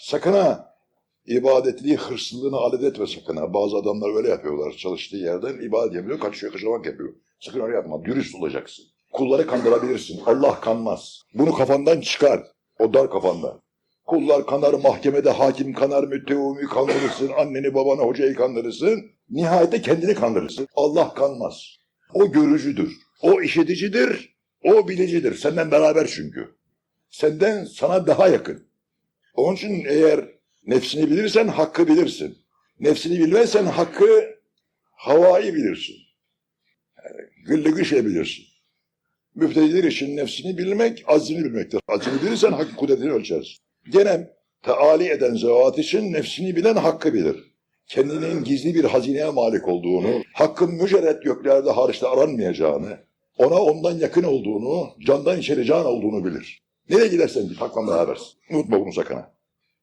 Sakın ha ibadetliği, hırslılığını alet etme sakın ha. Bazı adamlar öyle yapıyorlar. Çalıştığı yerden ibadet yapıyor, kaçıyor, kaçamak yapıyor. Sakın öyle yapma. Dürüst olacaksın. Kulları kandırabilirsin. Allah kanmaz. Bunu kafandan çıkar. O dar kafanda. Kullar kanar, mahkemede hakim kanar, müttevumi kandırırsın, anneni babanı hocayı kandırırsın. Nihayette kendini kandırırsın. Allah kanmaz. O görücüdür. O işiticidir. O bilicidir. Senden beraber çünkü. Senden sana daha yakın. Onun için eğer nefsini bilirsen hakkı bilirsin. Nefsini bilmezsen hakkı havayı bilirsin. Yani güllü gışe bilirsin. Müftediler için nefsini bilmek, azmini bilmektir. Azmini bilirsen hakkın kudretini ölçersin. Gene teali eden zevat için nefsini bilen hakkı bilir. Kendinin gizli bir hazineye malik olduğunu, hakkın mücerret göklerde hariçte aranmayacağını, ona ondan yakın olduğunu, candan içeri can olduğunu bilir. Nereye gidersen git hakla berabersin. Unutma bunu sakın ha.